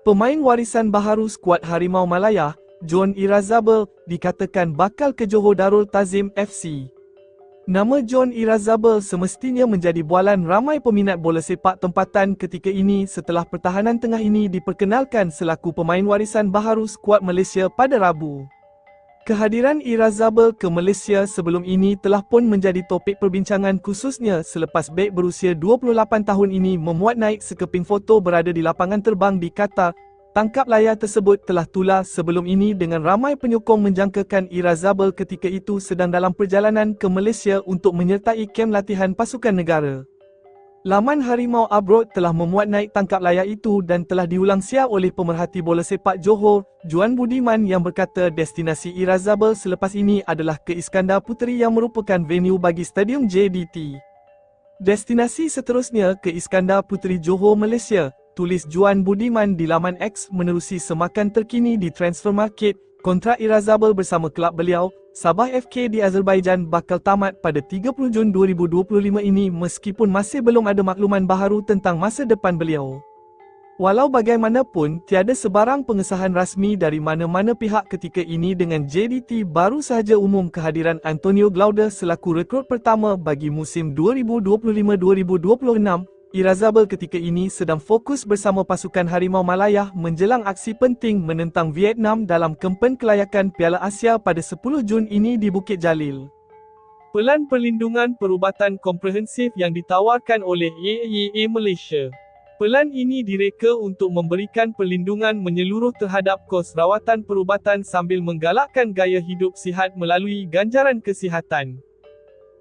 Pemain warisan baharu skuad Harimau Malaya, John Irazabel, dikatakan bakal ke Johor Darul Tazim FC. Nama John Irazabel semestinya menjadi bualan ramai peminat bola sepak tempatan ketika ini setelah pertahanan tengah ini diperkenalkan selaku pemain warisan baharu skuad Malaysia pada Rabu. Kehadiran Irazabel ke Malaysia sebelum ini telah pun menjadi topik perbincangan khususnya selepas bek berusia 28 tahun ini memuat naik sekeping foto berada di lapangan terbang di Qatar. Tangkap layar tersebut telah tular sebelum ini dengan ramai penyokong menjangkakan Irazabel ketika itu sedang dalam perjalanan ke Malaysia untuk menyertai kem latihan pasukan negara. Laman Harimau Abroad telah memuat naik tangkap layar itu dan telah diulang siap oleh pemerhati bola sepak Johor, Juan Budiman yang berkata destinasi Irazabel selepas ini adalah ke Iskandar Puteri yang merupakan venue bagi Stadium JDT. Destinasi seterusnya ke Iskandar Puteri Johor, Malaysia, tulis Juan Budiman di laman X menerusi semakan terkini di transfer market, kontrak Irazabel bersama kelab beliau, Sabah FK di Azerbaijan bakal tamat pada 30 Jun 2025 ini meskipun masih belum ada makluman baharu tentang masa depan beliau. Walau bagaimanapun, tiada sebarang pengesahan rasmi dari mana-mana pihak ketika ini dengan JDT baru sahaja umum kehadiran Antonio Glaude selaku rekrut pertama bagi musim 2025-2026 Irazabel ketika ini sedang fokus bersama pasukan Harimau Malaya menjelang aksi penting menentang Vietnam dalam kempen kelayakan Piala Asia pada 10 Jun ini di Bukit Jalil. Pelan Perlindungan Perubatan Komprehensif yang ditawarkan oleh AIA Malaysia. Pelan ini direka untuk memberikan perlindungan menyeluruh terhadap kos rawatan perubatan sambil menggalakkan gaya hidup sihat melalui ganjaran kesihatan.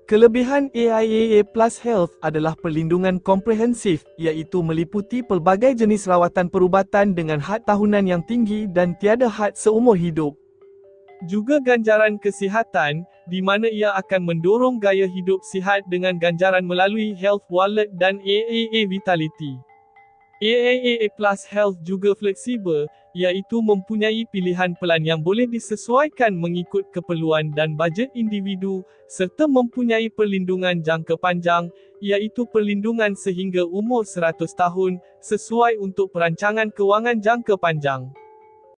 Kelebihan AIAA Plus Health adalah perlindungan komprehensif, iaitu meliputi pelbagai jenis rawatan perubatan dengan had tahunan yang tinggi dan tiada had seumur hidup. Juga ganjaran kesihatan, di mana ia akan mendorong gaya hidup sihat dengan ganjaran melalui Health Wallet dan AAA Vitality. AAA Plus Health juga fleksibel, iaitu mempunyai pilihan pelan yang boleh disesuaikan mengikut keperluan dan bajet individu, serta mempunyai perlindungan jangka panjang, iaitu perlindungan sehingga umur 100 tahun, sesuai untuk perancangan kewangan jangka panjang.